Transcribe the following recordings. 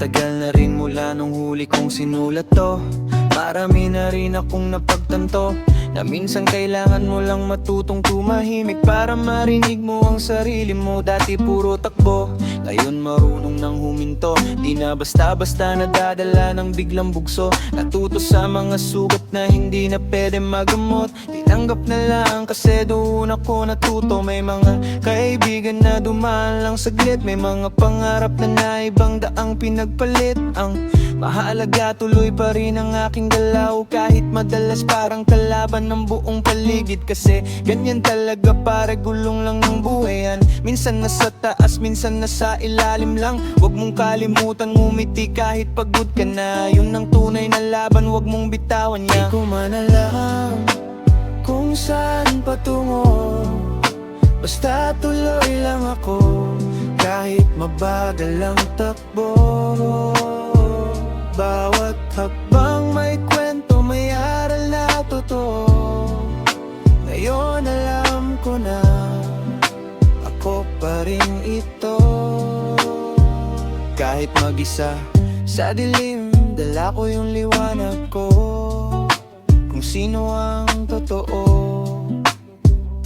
Tagal na rin mula nung huli kong sinulat to. Marami na rin akong napagtanto Na minsan kailangan mo lang matutong tumahimik Para marinig mo ang sarili mo. Dati puro takbo ngayon marunong nang huminto. Di na basta-basta nadadala ng biglang bugso. Natuto sa mga sugat na hindi na pwede magamot. Tinanggap na lang kasi doon ako natuto. May mga kaibigan na dumaan lang saglit. May mga pangarap na naibang daang pinagpalit. Ang mahalaga tuloy pa rin ang aking galaw. Kahit madalas parang kalaban ng buong paligid. Kasi ganyan talaga para gulong lang ng buhayan. Minsan nasa taas, minsan nasa ilalim lang. Huwag mong kalimutan ngumiti kahit pagod ka na. Yun ang tunay na laban, huwag mong bitawan niya. Di ko man alam kung saan patungo. Basta tuloy lang ako. Kahit mabagal ang takbo Bawat hakbang may kwento May aral na totoo. Ngayon alam ko na Ako pa rin ito. Kahit mag-isa Sa dilim Dala ko yung liwanag ko. Kung sino ang totoo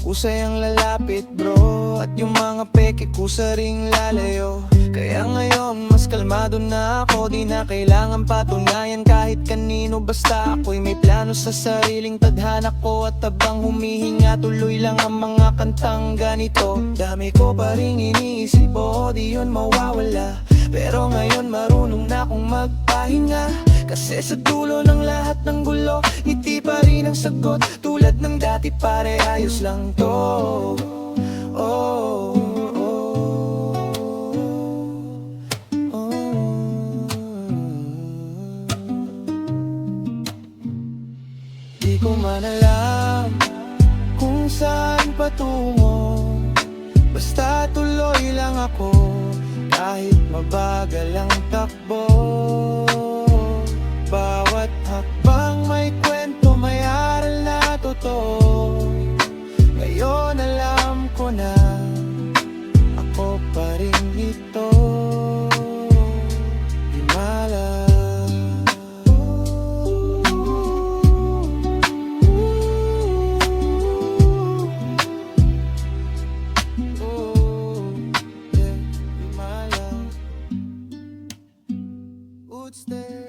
Usay ang lalapit bro. At yung mga peke kusa ring lalayo Kaya ngayon mas kalmado na ako. Di na kailangan patunayan kahit kanino. Basta ako'y may plano sa sariling tadhana ko. At habang humihinga tuloy lang ang mga kantang ganito. Dami ko pa rin iniisip o di yun mawawala. Pero ngayon marunong na akong magpahinga. Kasi sa dulo ng lahat ng gulo Ngiti pa rin ang sagot. Tulad ng dati pare ayos lang to. Oh, oh, oh, Di ko man alam Kung saan patungo. Basta tuloy lang ako Kahit mabagal ang takbo. Bawat hakbang may kwento May aral na totoo. Ngayon alam ko na Stay.